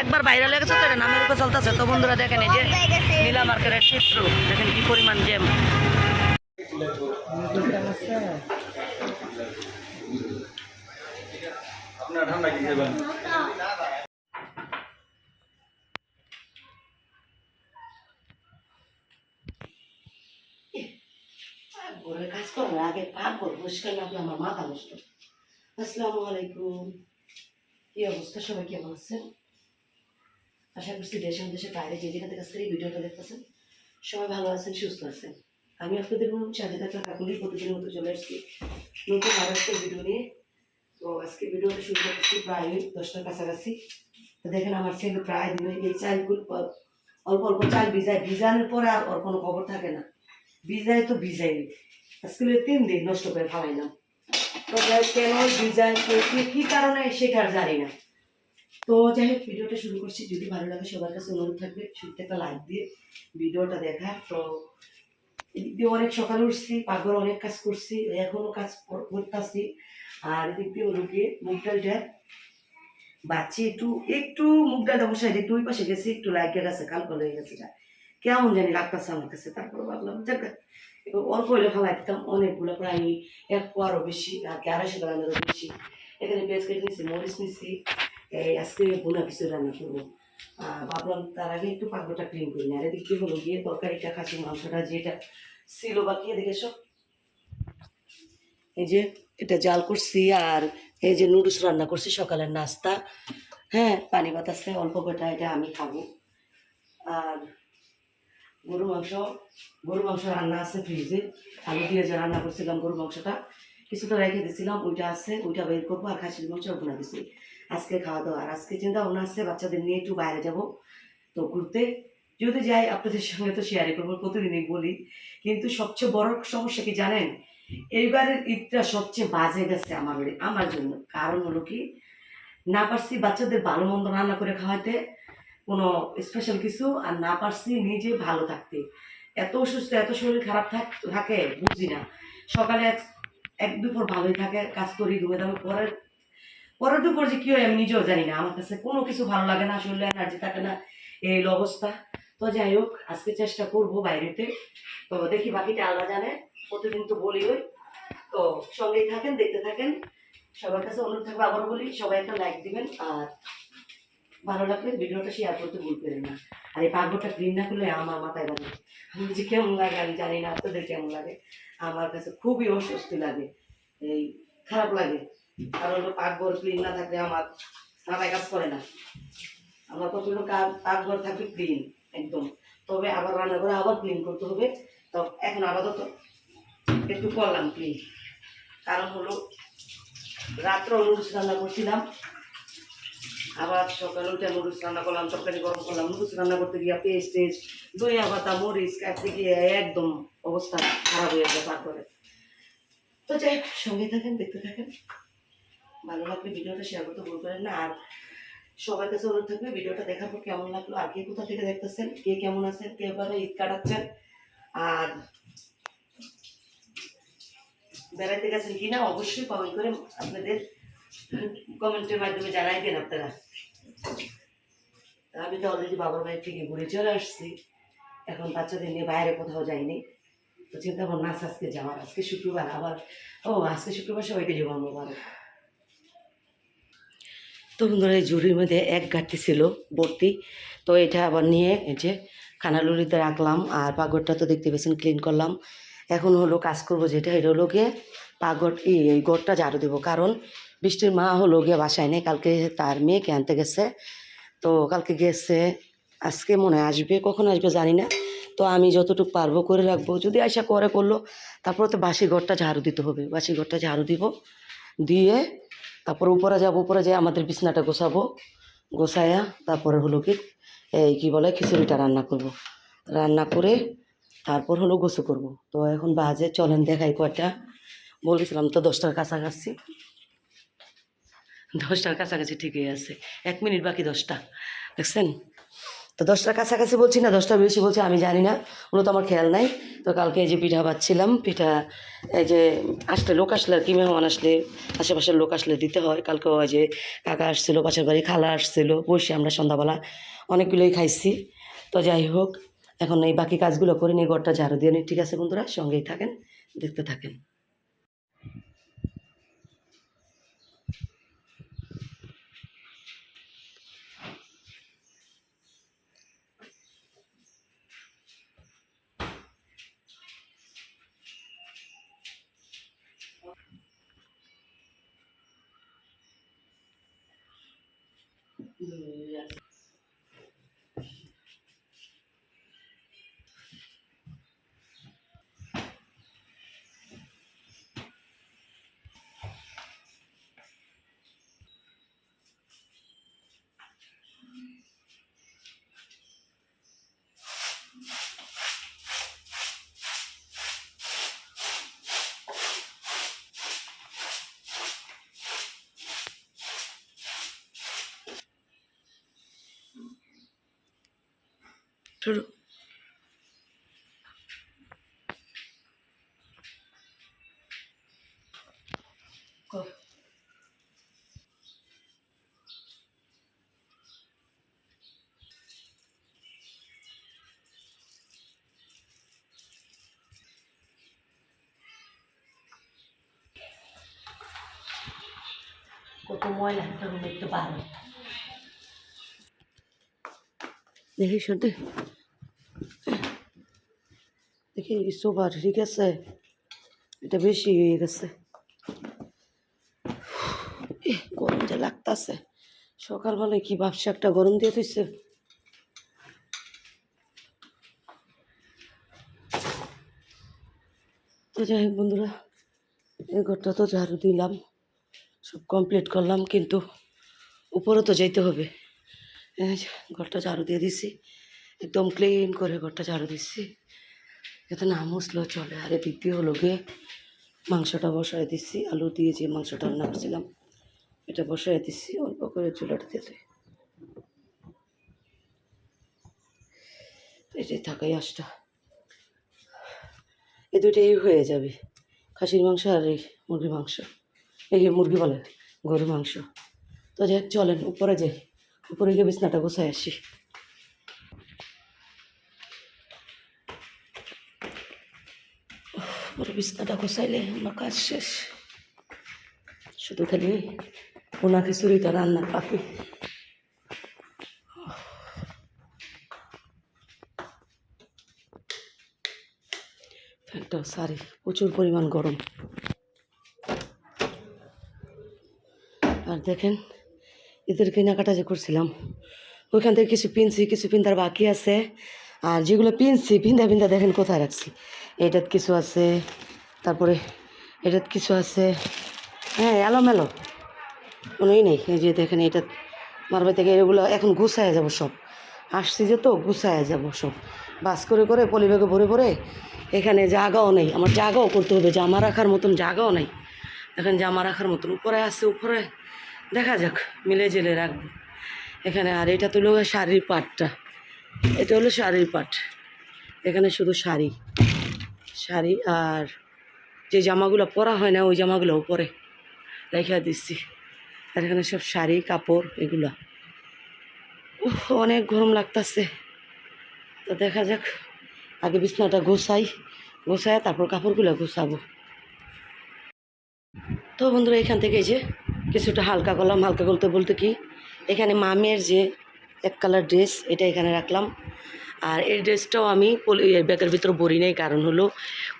একবার ভাইরাল হয়ে গেছে তো এটা নামের উপর চলতেছে। তো বন্ধুরা দেখেন এই যে নীলা মার্কেটের চিত্র দেখেন কি পরিমাণ জ্যাম আপনার ঠান্ডা কি দেবেন ঘরের কাজ করার আগে পাক করে পরিষ্কার লাগলে আমার মাথা নষ্ট। আসসালামু আলাইকুম। কি অবস্থা? সবাই কেমন আছেন? আশা করছি দেশের দেশে বাইরে যে যেখান থেকে আজকের এই ভিডিওটা দেখতেছেন, সবাই ভালো আছেন, সুস্থ আছেন। আমি আপনাদের মনে সাজেদা কাকুলির প্রতিদিনের মতো চলে আসছি নতুন আরও একটা ভিডিও নিয়ে। তো আজকে ভিডিওটা শুরু করতেছি প্রায় দশটার কাছাকাছি। তো দেখেন, আমার ছেলে প্রায় দিনে এই চালগুলো অল্প অল্প চাল ভিজায়। ভিজানোর পরে আর ওর কোনো খবর থাকে না। ভিজায় তো ভিজাই আজকে তিন দিন নষ্ট করে ফেলাইলাম। তো কেন ভিজায় কি কারণে সেটা আর জানি না। তো যাই হোক ভিডিওটা শুরু করছি। যদি ভালো লাগে সবার কাছে অনুরোধ থাকবে শুরুতে একটা লাইক দিয়ে ভিডিওটা দেখা। তো এদিক দিয়ে অনেক সকালে উঠছি, পাকঘর অনেক কাজ করছি, এখনও কাজ কর- করতেছি। আর এদিক দিয়ে রুগিয়ে মুগ ডালটা বাচ্চি একটু একটু মুগ ডালটা বসে একটু ওই পাশে গেছি, একটু লাইকে গেছে কাল হয়ে গেছে। কেমন জানি লাগতেছে আমার কাছে তারপরে ভাবলাম এবার অল্প হইলে ফালাই দিতাম অনেকগুলো প্রায় এক পোয়ারও বেশি, আর কি আড়াইশো গ্রামেরও বেশি। এখানে পেঁয়াজ কেটে নিচ্ছি মরিচ নিচ্ছি আজকে বোনা কিছু রান্না করব। ভাবলাম তার আগে একটু পাকটা ক্লিন করি না আর এদিক হলো গিয়ে তরকারিটা খাসি মাংসটা যেটা ছিল বাকি এদিকে সব এই যে এটা জাল করছি আর এই যে নুডলস রান্না করছি, সকালের নাস্তা। হ্যাঁ পানি বাতাসে অল্প কটা এটা আমি খাব। আর গরু মাংস গরু মাংস রান্না আছে ফ্রিজে আলু দিয়ে যে রান্না করছিলাম গরু মাংসটা, কিছুটা রেখে দিয়েছিলাম, ওইটা আছে, ওইটা বের করব আর খাসির মাংস বোনা দিছি। আজকে খাওয়া দাওয়া। আর আজকে চিন্তা ভাবনা আসছে, বাচ্চাদের নিয়ে একটু বাইরে যাব। তো ঘুরতে যদি যাই, আপনাদের সঙ্গে তো শেয়ারই করব, প্রতিদিনই বলি। কিন্তু সবচেয়ে বড় সমস্যা কি জানেন? এইবারের ঈদটা সবচেয়ে বাজে গেছে আমার আমার জন্য। কারণ হলো কি? না পারছি বাচ্চাদের ভালো মন্দ রান্না করে খাওয়াতে, কোনো স্পেশাল কিছু, আর না পারছি নিজে ভালো থাকতে। এত অসুস্থ, এত শরীর খারাপ থাক বুঝি না। সকালে এক দুপুর ভালোই থাকে, কাজ করি, ঘুমে দামে পরের দুপুর যে কি হয় আমি নিজেও জানি না। আমার কাছে কোনো কিছু ভালো লাগে না শরীরে এনার্জি থাকে না এই অবস্থা। তো যাই হোক, আজকে চেষ্টা করব বাইরেতে। তো দেখি বাকিটা আলাদা জানে, প্রতিদিন তো বলি ওই। তো সঙ্গেই থাকেন, দেখতে থাকেন। সবার কাছে অনুরোধ থাকবে আবার বলি, সবাই একটা লাইক দিবেন আর ভালো লাগলে ভিডিওটা শেয়ার করতে ভুলবেন না। আর এই পাগড়টা ক্লিন না করলে আমার মাথায় লাগে আমি যে কেমন লাগে, আমি জানি না, আপনাদের কেমন লাগে। আমার কাছে খুবই অস্বস্তি লাগে, এই খারাপ লাগে। কারণ পাকঘর ক্লিন না থাকলে আমার কাজ করে না। আমার পাকঘর থাকবে ক্লিন একদম। তবে আবার রান্না আবার ক্লিন করতে হবে। তো এখন আপাতত একটু করলাম ক্লিন কারণ হলো, রাত্রে নুডলস রান্না করছিলাম। আবার সকালে উঠে নুডলস রান্না করলাম, তরকারি গরম করলাম। নুডলস রান্না করতে গিয়ে পেস্ট টেস্ট দইয়া পাতা, মরিচ গিয়ে একদম অবস্থা খারাপ হয়ে যায় তারপরে তো যাই সঙ্গে থাকেন, দেখতে থাকেন। ভালো লাগলে ভিডিওটা শেয়ার করতে ভুল করেন না। আর সবার কাছে অনুরোধ থাকবে, ভিডিওটা দেখার পর কেমন লাগল, আর কে কোথা থেকে দেখতেছেন, কে কেমন আছেন, কে এভাবে ঈদ কাটাচ্ছেন, আর বেড়াইতে গেছেন কিনা অবশ্যই কমেন্ট করে আপনাদের কমেন্টের মাধ্যমে জানাই দেন আপনারা। আমি তো অলরেডি বাবার বাড়ি থেকে ঘুরে চলে আসছি। এখন বাচ্চাদের নিয়ে বাইরে কোথাও যাইনি। তো চিন্তা আছে আজকে যাওয়ার, আজকে শুক্রবার আবার, ও আজকে শুক্রবার সবাইকে জমা মোবারক তো বন্ধুরা এই ঝুড়ির মধ্যে এক গাঁটটি ছিল, ভর্তি। তো এটা আবার নিয়ে এই যে খানালুরিতে রাখলাম আর পাগড়টা তো দেখতে পেয়েছেন ক্লিন করলাম। এখন হলো কাজ করব যেটা, এটা হলো গিয়ে পাগড় এই গড়টা ঝাড়ু দেবো। কারণ বৃষ্টির মা হলো গিয়ে বাসায় নেই, কালকে তার মেয়েকে আনতে গেছে। তো কালকে গেছে, আজকে মনে আসবে, কখন আসবে জানি না। তো আমি যতটুকু পারব করে রাখব। যদি আশা করে করল, তারপরে তো বাসি ঘরটা ঝাড়ু দিতে হবে। বাসি ঘরটা ঝাড়ু দিব, দিয়ে তারপর উপরে যাব, উপরে যেয়ে আমাদের বিছনাটা গোছাবো। গোছায়া তারপরে হলো কি, এই কী বলে, খিচুড়িটা রান্না করব। রান্না করে তারপর হলো গোসু করব। তো এখন বাজে, চলেন দেখাই কয়টা। বলেছিলাম তো দশটার কাছাকাছি। দশটার কাছাকাছি ঠিকই আছে। এক মিনিট বাকি দশটা, দেখছেন? তো দশটার কাছাকাছি বলছি না দশটা বেশি বলছি, আমি জানি না। ওগুলো তো আমার খেয়াল নাই। তো কালকে এই যে পিঠা বাচ্ছিলাম, পিঠা এই যে আসলে লোক আসলে আর কি, মেহমান আসলে, আশেপাশের লোক আসলে দিতে হয়। কালকে ওই যে কাকা আসছিল, পাশের বাড়ি খালা আসছিল, বসে আমরা সন্ধ্যাবেলা অনেকগুলোই খাইছি। তো যাই হোক, এখন এই বাকি কাজগুলো করে নিয়ে ঘরটা ঝাড়ু দিয়ে নিই। ঠিক আছে বন্ধুরা, সঙ্গেই থাকেন, দেখতে থাকেন। Yes. শুরু। কত ময়লা রুমে একটু পারো দেখি শুনতে। দেখি সোফার ঠিক আছে? এটা বেশি হয়ে গেছে। গরম যে লাগতাছে। সকালবেলায় কি ভাবছে একটা গরম দিয়ে থইছে? তো যাই হোক বন্ধুরা, এই ঘরটা তো ঝাড়ু দিলাম, সব কমপ্লিট করলাম, কিন্তু উপরে তো যেতে হবে। ঘরটা ঝাড়ু দিয়ে দিছি, একদম ক্লিন করে ঘরটা ঝাড়ু দিচ্ছি যাতে না মুসলেও চলে। আর এদিক হলো গিয়ে মাংসটা বসায় দিচ্ছি আলু দিয়ে যে মাংসটা রান্না করছিলাম, এটা বসায় দিচ্ছি অল্প করে চুলাটা দিতে এটাই থাকাই আসটা এই দুইটাই হয়ে যাবে। খাসির মাংস আর এই মুরগির মাংস। এই মুরগি বলে, গরুর মাংস। তো যাই চলেন, উপরে যাই। উপরে গিয়ে বিছনাটা গোছায় আসি। পুরো বিছনাটা গোছাইলে আমার কাজ শেষ। শুধু খালি পোনা খিচুড়িটা রান্নার বাকি। ফ্যানটা সারি, প্রচুর পরিমাণ গরম। আর দেখেন ঈদের কেনাকাটা যে করছিলাম, ওইখান থেকে কিছু পিনছি, কিছু পিন্তার বাকি আছে। আর যেগুলো পিনছি পিন্দা পিন্দা দেখেন কোথায় রাখছি। এটাত কিছু আছে, তারপরে এটাত কিছু আছে। হ্যাঁ এলোমেলো। কোনোই নেই। এই যে দেখেন এটা মারবে থেকে এগুলো এখন গুছায় যাব সব। আসছি যে তো, গুছায় যাব সব। বাস করে করে পলিব্যাগে ভরে ভরে এখানে জাগাও নেই। আমার জাগাও করতে হবে, জামা রাখার মতন জাগাও নেই। এখন জামা রাখার মতন। উপরে আছে, উপরে। দেখা যাক, মিলে জেলে রাখব। এখানে আর এটা তো হলো শাড়ির পাটটা। এটা হলো শাড়ির পাট। এখানে শুধু শাড়ি। শাড়ি আর যে জামাগুলো পরা হয় না, ওই জামাগুলো উপরে রেখে দিচ্ছি। আর এখানে সব শাড়ি, কাপড়, এগুলো। অনেক গরম লাগতাছে। তো দেখা যাক, আগে বিছনাটা গোছাই, গোছায় তারপর কাপড়গুলো গোছাবো। তো বন্ধুরা, এখান থেকে যে কিছুটা হালকা করলাম। হালকা করতে বলতে কি, এখানে মামের যে এক কালার ড্রেস এটা এখানে রাখলাম। আর এই ড্রেসটাও আমি ব্যাগের ভিতরে ভরি নেই, কারণ হলো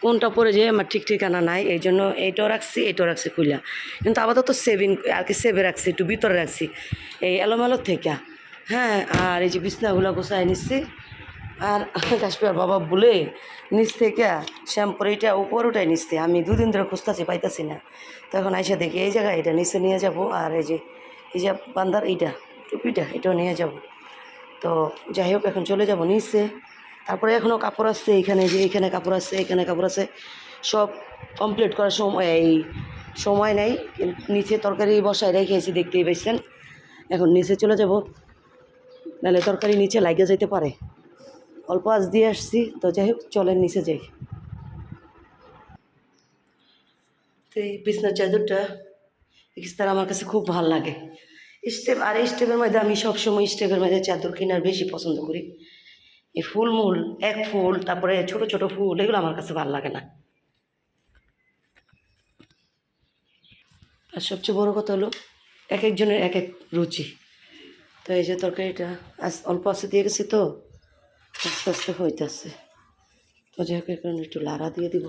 কোনটা পরে যে আমার ঠিক ঠিকানা নাই, এই জন্য এইটাও রাখছি এটাও রাখছি খুলে কিন্তু আপাতত সেভিং আর কি সেভে রাখছি, একটু ভিতরে রাখছি। এই এলোমেলো থেকে হ্যাঁ আর এই যে বিছনাগুলো গোছায় নিচ্ছি আর কাশ্মীর বাবা বলে, নিচ থেকে শ্যাম্পুর এইটা উপর উঠাই নিচ্ছে আমি দুদিন ধরে খুঁজতেছি, পাইতাছি না। তখন আইসা দেখি এই জায়গায় এটা নিচে নিয়ে যাব, আর এই যে এই যে বান্দার এইটা, টুপিটা, এটাও নিয়ে যাব। তো যাই হোক, এখন চলে যাব নিচে। তারপরে এখনও কাপড় আসছে এখানে, যে এখানে কাপড় আসছে এখানে কাপড় আছে। সব কমপ্লিট করার সময় এই সময় নেই নিচে তরকারি বসায় রেখেছি, দেখতেই পাইছেন এখন নিচে চলে যাব। নাহলে তরকারি নিচে লাগিয়ে যেতে পারে। অল্প আজ দিয়ে আসছি, তো যাই হোক, চলেন নিচে যাই। তো এই বিছনার চাদরটা আমার কাছে খুব ভালো লাগে। স্টেপ, আর স্টেপের মধ্যে আমি সবসময় স্টেপের মধ্যে চাদর কেনার বেশি পছন্দ করি। এই ফুল মূল, এক ফুল, তারপরে ছোট ছোট ফুল, এগুলো আমার কাছে ভালো লাগে না। আর সবচেয়ে বড় কথা হলো, এক একজনের এক এক রুচি। তো এই যে তরকারিটা আজ অল্প আস্তে দিয়ে গেছি তো, আস্তে আস্তে হইতেছে। তো কারণে একটু লাড়া দিয়ে দিব।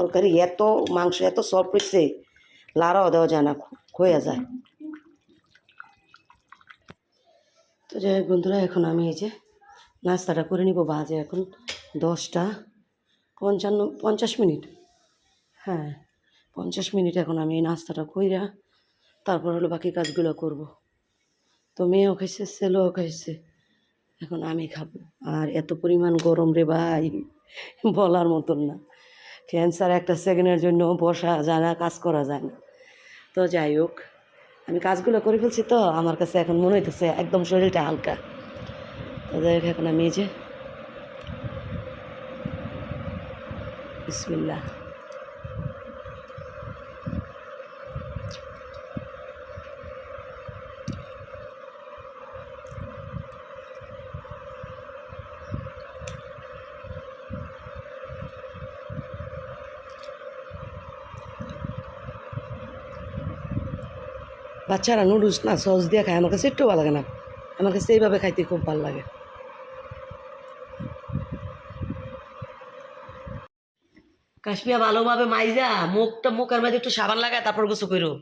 তরকারি এত, মাংস এত সফট হয়েছে লাড়াও দেওয়া যায় না হয়ে যায়। তো যাই বন্ধুরা, এখন আমি এই যে নাস্তাটা করে নিব, বাজে এখন দশটা পঞ্চান্ন, পঞ্চাশ মিনিট। হ্যাঁ পঞ্চাশ মিনিট এখন আমি এই নাস্তাটা কইরা তারপর হলো বাকি কাজগুলো করব। তো মেয়েও খাইছে, ছেলেও খাইছে, এখন আমি খাব। আর এত পরিমাণ গরম রে ভাই, বলার মতন না। ক্যান্সার একটা সেকেন্ডের জন্য বসা যায় না, কাজ করা যায় না। তো যাই হোক, আমি কাজগুলো করে ফেলছি তো, আমার কাছে এখন মনে হইতেছে একদম শরীরটা হালকা। তো যাই হোক, এখন আমি যে বিসমিল্লাহ। বাচ্চারা নুডলস না সস দিয়ে খায় আমার কাছে একটু ভালো লাগে না। আমার কাছে এইভাবে খাইতে খুব ভালো লাগে। কাশ্মীরা ভালোভাবে মাইজা, মুখটা মুখের মধ্যে একটু সাবান লাগায়, তারপর গোসু করো।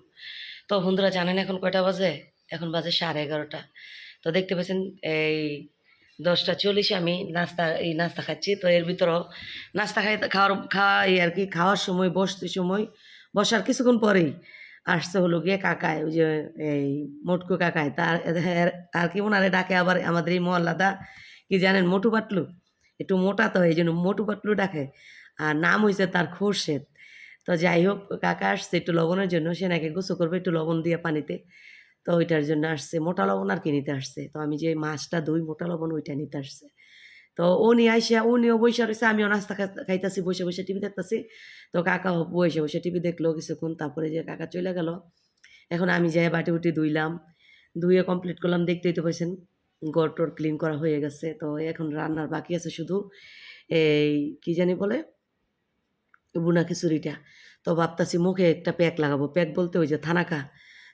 তো বন্ধুরা জানেন এখন কয়টা বাজে? এখন বাজে সাড়ে এগারোটা। তো দেখতে পাচ্ছেন, এই দশটা চল্লিশে আমি নাস্তা, এই নাস্তা খাচ্ছি। তো এর ভিতরেও নাস্তা খাই, খাওয়ার খাওয়া এই আর কি, খাওয়ার সময়, বসতে সময়, বসার কিছুক্ষণ পরেই আসছে হলো গিয়ে কাকায় ওই যে এই মোটকু কাকায় তার আর কি ওনারে ডাকে আবার আমাদের এই মহল্লাদা কি জানেন মোটু পাটলু? একটু মোটা তো, এই জন্য মোটু পাটলু ডাকে। আর নাম হয়েছে তার খোরশেদ। তো যাই হোক, কাকা আসছে একটু লবণের জন্য, সে নাকি গোসল করবে একটু লবণ দিয়ে পানিতে। তো ওইটার জন্য আসছে। মোটা লবণ আর কি নিতে আসছে। তো আমি যে মাছটা দই মোটা লবণ ওইটা নিতে আসছে। তো নিয়ে আইসা ও নিয়েও বসে রয়েছে আমিও নাস্তা খাইতাছি বসে বসে টিভি দেখতাছি। তো কাকা বসে বসে টিভি দেখল কিছুক্ষণ, তারপরে যে কাকা চলে গেল। এখন আমি যাই বাটি উটি ধুইলাম ধুয়ে কমপ্লিট করলাম, দেখতেই তো পাইছেন গড় টর ক্লিন করা হয়ে গেছে। তো এখন রান্নার বাকি আছে শুধু এই, কি জানি বলে? বুনা খিচুড়িটা। তো ভাবতাছি মুখে একটা প্যাক লাগাবো। প্যাক বলতে ওই যে থানাকা।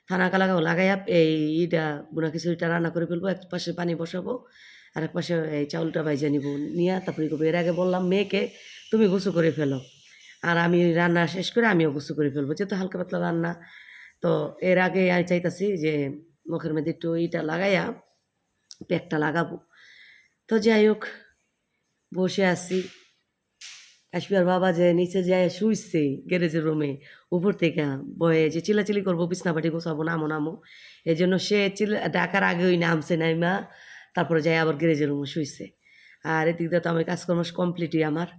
থানাকা লাগাবো, লাগাইয়া এই ইটা বুনা খিচুড়িটা রান্না করে ফেলব এক পাশে পানি বসাবো। আর এক পাশে এই চাউলটা ভাইজা নিব, নিয়ে তারপরে করব এর আগে বললাম, মেয়েকে তুমি গুছু করে ফেলো। আর আমি রান্না শেষ করে আমিও গুছু করে ফেলব, যেহেতু হালকা পাতলা রান্না। তো এর আগে আমি চাইতাছি যে মুখের মধ্যে একটু ইটা লাগাইয়া প্যাকটা লাগাবো। তো যাই হোক, বসে আছি। কাশ্মীর বাবা যে নিচে যায় শুইছে গ্যারেজের রুমে, উপর থেকে বয়ে যে চিলাচিলি করব, বিছনাপাটি গোছাবো, নামো নামো। এই জন্য সে চিলা ডাকার আগে ওই নামছে নাইমা। তারপরে যাই আবার গ্যারেজের রুমে শুইছে। আর এদিক দিয়ে তো আমার কাজকর্ম কমপ্লিটই আমার।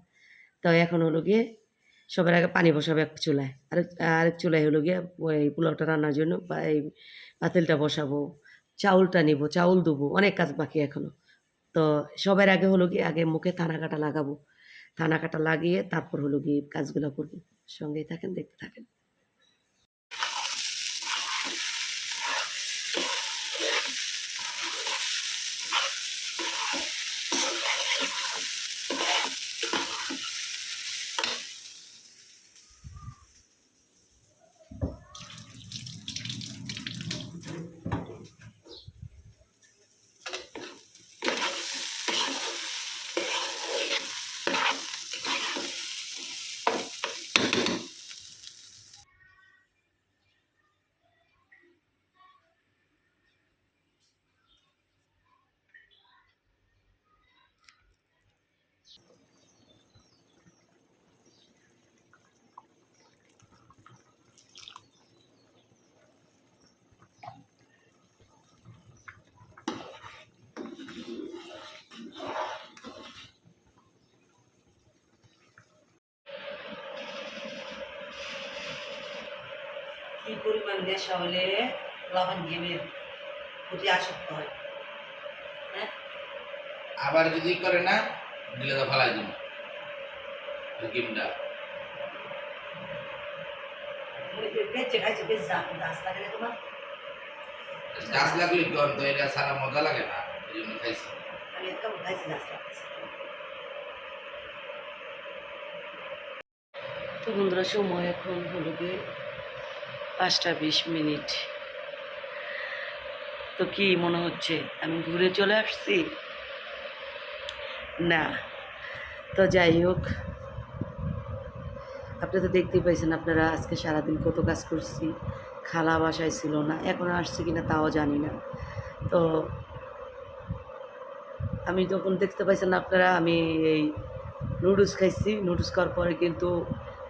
তো এখন হলো গিয়ে সবার আগে পানি বসাবে এক চুলায়। আরেক আরেক চুলায় হলো গিয়ে ওই পোলাওটা রান্নার জন্য এই পাতিলটা বসাবো, চাউলটা নিব, চাউল দেবো অনেক কাজ বাকি এখনও তো সবার আগে হলো গিয়ে আগে মুখে থানা কাটা লাগাবো। থানা কাটা লাগিয়ে তারপর হলো গিয়ে কাজগুলো করব। সঙ্গেই থাকেন, দেখতে থাকেন। পরিমাণ নেশা হলে লবণ গেমের প্রতি আসক্ত হয়। হ্যাঁ? আবার যদি করে না দিলে তো ফালাই দিন গেমটা বেঁচে খাইছে বেশ গাছ লাগে না তোমার? গাছ লাগলে কি এটা সারা মজা লাগে না এই জন্য খাইছি। আমি একটা খাইছি গাছ লাগতেছে। তো বন্ধুরা সময় এখন হলো গিয়ে পাঁচটা বিশ মিনিট। তো কি মনে হচ্ছে? আমি ঘুরে চলে আসছি? না। তো যাই হোক। আপনি তো দেখতেই পাইছেন আপনারা আজকে সারাদিন কত কাজ করছি। খালা বাসায় ছিল না, এখন আসছে কিনা তাও জানি না। তো আমি যখন দেখতে পাইছেন আপনারা, আমি এই নুডলস খাইছি। নুডলস খাওয়ার পরে কিন্তু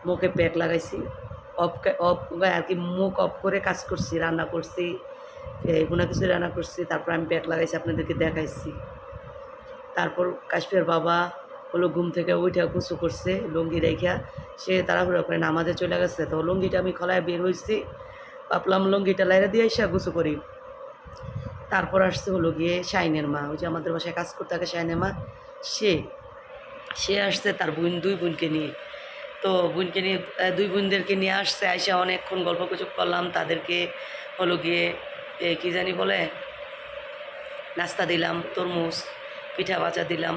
মুখে প্যাক লাগাইছি। অফ অফ আর কি মুখ অফ করে কাজ করছি, রান্না করছি কোনো কিছু রান্না করছি, তারপর আমি প্যাক লাগাইছি, আপনাদেরকে দেখাইছি। তারপর কাশ্মীর বাবা হলো ঘুম থেকে উঠে গুছু করছে, লুঙ্গি রেখা, সে তাড়াহুড়ো করে নামাজে চলে গেছে। তো লুঙ্গিটা আমি খলায় বের হয়েছি ভাবলাম লুঙ্গিটা লাইরা দিয়ে এসে গুছু করি। তারপর আসছে হলো গিয়ে শাইনের মা, ওই যে আমাদের বাসায় কাজ করতে থাকে শাইনের মা, সে সে আসছে তার বোন, দুই বোনকে নিয়ে। তো বোনকে নিয়ে দুই বোনদেরকে নিয়ে আসছে আইসা অনেকক্ষণ গল্প গুজব করলাম। তাদেরকে হলো গিয়ে এ, কি জানি বলে নাস্তা দিলাম তরমুজ পিঠা ভাজা দিলাম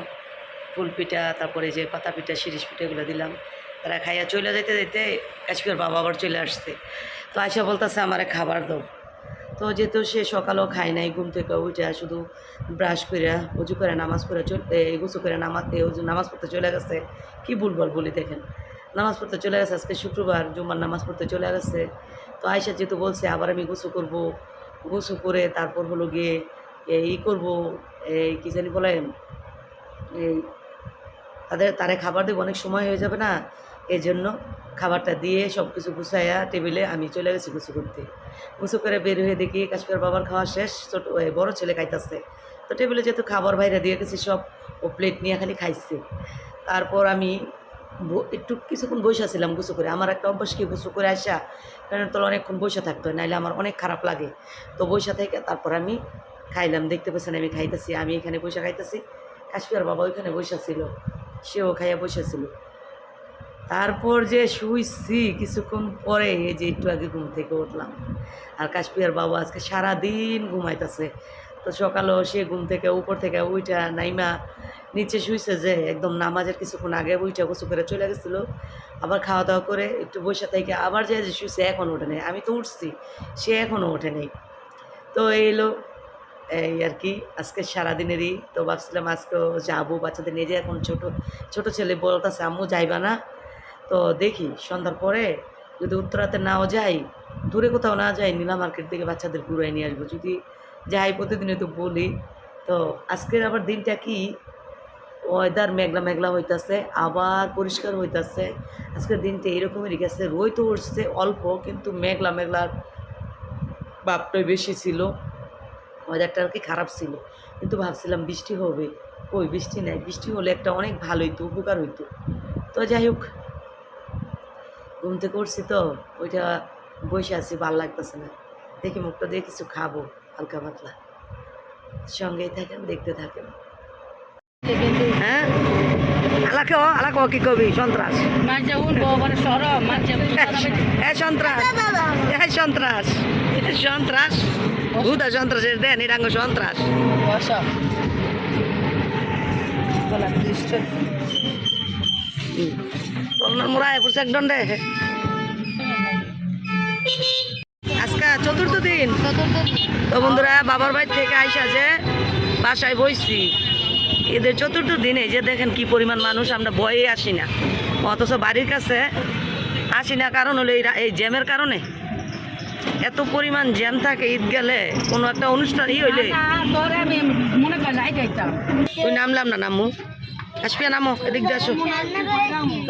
ফুল পিঠা তারপরে যে পাতা পিঠা শিরিষ পিঠা এগুলো দিলাম। তারা খাইয়া চলে যেতে যেতে কাশ্মীর বাবা আবার চলে আসছে। তো আয়সা বলতেছে আমার খাবার দাও। তো যেহেতু সে সকালেও খায় নাই ঘুম থেকে উঠে শুধু ব্রাশ করে উজু করে নামাজ পড়ে চল এই গুছু করে নামাজ নামাজ পড়তে চলে গেছে। কি ভুলবল বলি দেখেন। নামাজ পড়তে চলে গেছে, আজকে শুক্রবার জুম্মার নামাজ পড়তে চলে গেছে। তো আয়সা যেহেতু বলছে, আবার আমি গুছু করব। গুছু করে তারপর হলো গিয়ে এই করব, এই কী জানি বলে, এই তাদের, তারে খাবার দেবো, অনেক সময় হয়ে যাবে না। এই জন্য খাবারটা দিয়ে সব কিছু গুছাইয়া টেবিলে আমি চলে গেছি গুছু করতে। গুছু করে বের হয়ে দেখি কাশ্মীর বাবার খাওয়া শেষ, ছোট বড় ছেলে খাইতেছে। তো টেবিলে যেহেতু খাবার বাইরে দিয়ে গেছি সব, ও প্লেট নিয়ে খালি খাইছে। তারপর আমি একটু কিছুক্ষণ বসে ছিলাম গুছু করে। আমার একটা অভ্যাস কি গুছু করে আসা? কারণ তো অনেকক্ষণ বসে থাকতো নাহলে আমার অনেক খারাপ লাগে। তো বসে থেকে তারপর আমি খাইলাম। দেখতে পাচ্ছেন, আমি খাইতেছি, আমি এখানে বসে খাইতেছি। কাশ্মীর বাবা ওইখানে বসে ছিল, সেও খাইয়া বসেছিল তারপর যে শুইছি, কিছুক্ষণ পরে এই যে একটু আগে ঘুম থেকে উঠলাম। আর কাশ্মীর বাবা আজকে সারাদিন ঘুমাইতেছে। তো সকালেও সে ঘুম থেকে, উপর থেকে উইটা নাইমা নিচে শুইছে যে একদম নামাজের কিছুক্ষণ আগে বইটা গোসু করে চলে গেছিল। আবার খাওয়া দাওয়া করে একটু বসে থেকে আবার যে যে শুইছে এখন ওঠে নেই। আমি তো উঠছি, সে এখনও ওঠে নেই। তো এই এলো এই আর কি, আজকে সারাদিনেরই তো ভাবছিলাম আজকেও যাব বাচ্চাদের যে এখন ছোট ছোট ছেলে বলতেছে, আম্মু, যাইবা না? তো দেখি সন্ধ্যার পরে যদি উত্তরাতে নাও যাই, দূরে কোথাও না যাই, নীলা মার্কেট থেকে বাচ্চাদের ঘুরাই নিয়ে আসব। যদি যাই প্রতিদিনই তো বলি। তো আজকের আবার দিনটা কি? ওয়েদার মেঘলা মেঘলা হইতাছে, আবার পরিষ্কার হইতাছে। আজকের দিনটা এরকমই গেছে, রোদ তো উঠছে অল্প, কিন্তু মেঘলা মেঘলার বাপটাই বেশি ছিল। ওয়েদারটা আর কি খারাপ ছিল, কিন্তু ভাবছিলাম বৃষ্টি হবে। ওই বৃষ্টি নাই, বৃষ্টি হলে একটা অনেক ভালো হইতো, উপকার হইতো। তো যাই হোক, ঘুম থেকে উঠছি তো, ওইটা বসে আছি, ভালো লাগতেছে না। দেখি মুখটা দিয়ে কিছু খাব, হালকা পাতলা। সঙ্গেই থাকেন, দেখতে থাকেন। হ্যাঁ? আলাকে কি কবি? সন্ত্রাস। এ সন্ত্রাস। এ সন্ত্রাস। এ সন্ত্রাস। ভূতা সন্ত্রাসের দেন এটাঙ্গ সন্ত্রাস। মোড়ায় পড়ছে এক দণ্ডে। আজকে চতুর্থ দিন। তো বন্ধুরা বাবার বাড়ি থেকে আইসা যে বাসায় বইছি। এদের চতুর্থ দিনে যে দেখেন কি পরিমাণ মানুষ আমরা ভয়ে আসি না। অথচ বাড়ির কাছে আসি না কারণ হলো এই এই জ্যামের কারণে। এত পরিমাণ জ্যাম থাকে ঈদ গেলে কোনো একটা অনুষ্ঠান ই হইলে। তুই নামলাম না নামু। আসপিয়া নামো এদিক দিয়ে আসো।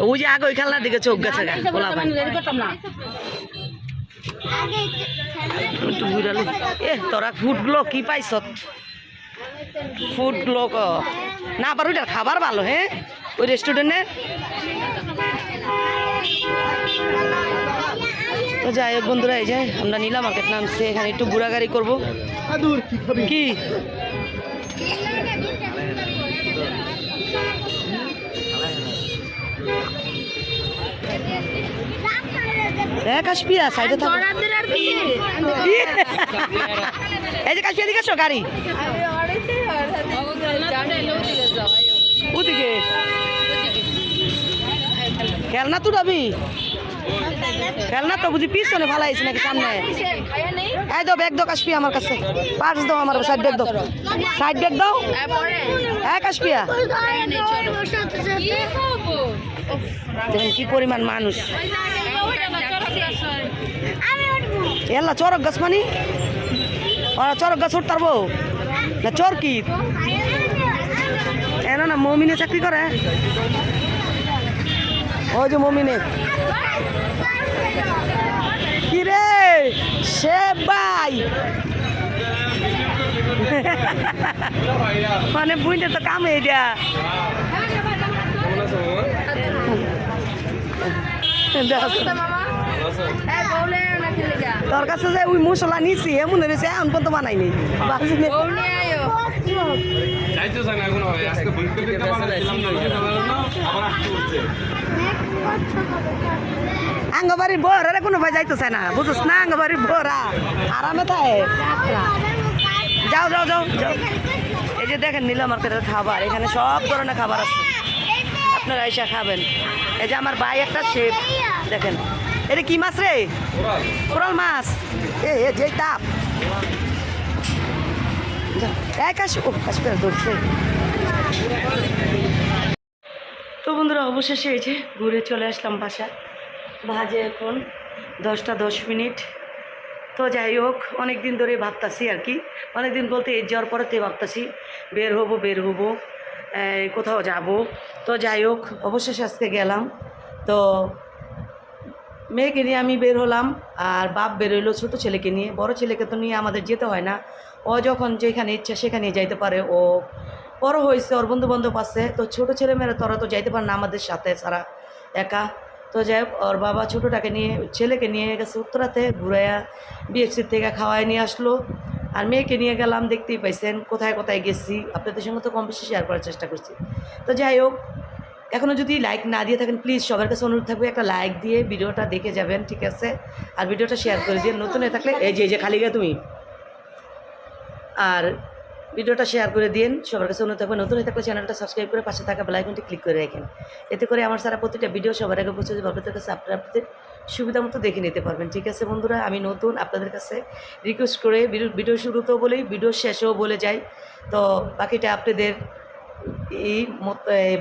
ওই যে আগে ওই খেলনার দিকে চোখ গেছে গা গোলা একটু ঘুরালো। এ তোরা ফুডগুলো কি পাইছ? ফুডগুলো ক না পারো ওইটার খাবার ভালো হ্যাঁ? ওই রেস্টুরেন্টের তো যাই হোক বন্ধুরা এই যে আমরা নীলা মার্কেট নামছি এখানে একটু ঘোরাঘুরি করব। কি হ্যাঁ কাশপিয়া সাইডে থাকো। এই যে কাশপিয়া দিকে গাড়ি। ওদিকে? খেলনা তো ডাবি খেলনা তো বুঝি পিছনে ভালাইছি নাকি সামনে? এই দাও ব্যাগ দাও কাশপিয়া আমার কাছে। পার্স দাও আমার সাইড ব্যাগ দাও। সাইড ব্যাগ দাও? হ্যাঁ কাশপিয়া দেখেন কি পরিমাণ মানুষ। এল্লা চরক গাছ মানি? ওরা চরক গাছ উঠতে পারব না চর এনা না, মমিনে চাকরি করে? ওই যে মমিনে। কি রে সে ভাই। মানে বুঝতে তো কামে এটা তোর কাছে যে ওই মশলা নিছি, এমন হয়েছে এমন পর্যন্ত বানাই নেই যাইতে চাই না এখন আজকে বলতে দিতে পারলাম না আবার আসতে হচ্ছে। আঙ্গবাড়ির বর আরে কোনো ভাই যাইতো চায় না বুঝছ না আঙ্গবাড়ির বরা আরামে থাকে। যাও যাও যাও। যাও এই যে দেখেন নীলা মার্কেটের খাবার এখানে সব ধরনের খাবার আছে। আপনারা এসে খাবেন। এই যে আমার ভাই একটা শেপ দেখেন। এটা কি মাছ রে? কোরাল মাছ। এ এ যে তাপ। এক কাশ, ও কাশ্মীর তো বন্ধুরা, অবশেষে এই যে ঘুরে চলে আসলাম বাসা। বাজে এখন দশটা দশ মিনিট। তো যাই হোক অনেক দিন ধরে ভাবতাছি আর কি। অনেক দিন বলতে এর যাওয়ার পরেতে ভাবতাছি, বের হব বের হব কোথাও যাব। তো যাই হোক, অবশেষে আজকে গেলাম। তো মেয়েকে নিয়ে আমি বের হলাম, আর বাপ বের হইল ছোটো ছেলেকে নিয়ে। বড় ছেলেকে তো নিয়ে আমাদের যেতে হয় না। ও যখন যেখানে ইচ্ছা সেখানে যাইতে পারে। ও বড় হয়েছে ওর বন্ধু বান্ধব আছে। তো ছোটো ছেলে মেয়েরা তোরা তো যাইতে পারে না আমাদের সাথে সারা একা। তো যাই ওর বাবা ছোটোটাকে নিয়ে, ছেলেকে নিয়ে গেছে উত্তরাতে, ঘুরাইয়া বিএফসির থেকে খাওয়ায় নিয়ে আসলো। আর মেয়েকে নিয়ে গেলাম, দেখতেই পাইছেন, কোথায় কোথায় গেছি। আপনাদের সঙ্গে তো কম বেশি শেয়ার করার চেষ্টা করছি। তো যাই হোক এখনও যদি লাইক না দিয়ে থাকেন প্লিজ সবার কাছে অনুরোধ থাকবে, একটা লাইক দিয়ে ভিডিওটা দেখে যাবেন, ঠিক আছে? আর ভিডিওটা শেয়ার করে দিয়ে নতুন হয়ে থাকলে, এই যে যে, খালি গে তুমি। আর ভিডিওটা শেয়ার করে দিন সবার কাছে অনুরোধ থাকবে, নতুন হয়ে থাকলে চ্যানেলটা সাবস্ক্রাইব করে পাশে থাকা বেলাইকনটি ক্লিক করে রাখেন। এতে করে আমার সারা প্রতিটা ভিডিও সবার আগে পৌঁছে যাবে। আপনাদের কাছে আপনারা আপনাদের সুবিধা মতো দেখে নিতে পারবেন। ঠিক আছে বন্ধুরা, আমি নতুন আপনাদের কাছে রিকোয়েস্ট করে ভিডিও- ভিডিও শুরুতেও বলেই ভিডিও শেষেও বলে যাই। তো বাকিটা আপনাদের এই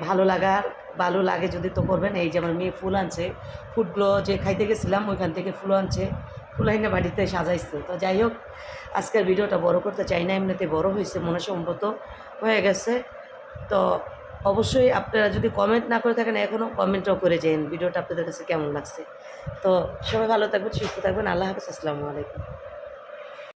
ভালো লাগার ভালো লাগে যদি তো করবেন। এই যে আমার মেয়ে ফুল আনছে ফুলগুলো যে খাইতে গেছিলাম, ওইখান থেকে ফুল আনছে। ফুল আইনে বাড়িতে সাজাইছে। তো যাই হোক, আজকের ভিডিওটা বড় করতে চাই না, এমনিতে বড় হয়েছে, মনে সম্ভবত হয়ে গেছে। তো অবশ্যই আপনারা যদি কমেন্ট না করে থাকেন এখনও কমেন্টও করে যান ভিডিওটা আপনাদের কাছে কেমন লাগছে। তো সবাই ভালো থাকবেন, সুস্থ থাকবেন, আল্লাহ হাফিজ, আসসালামু আলাইকুম।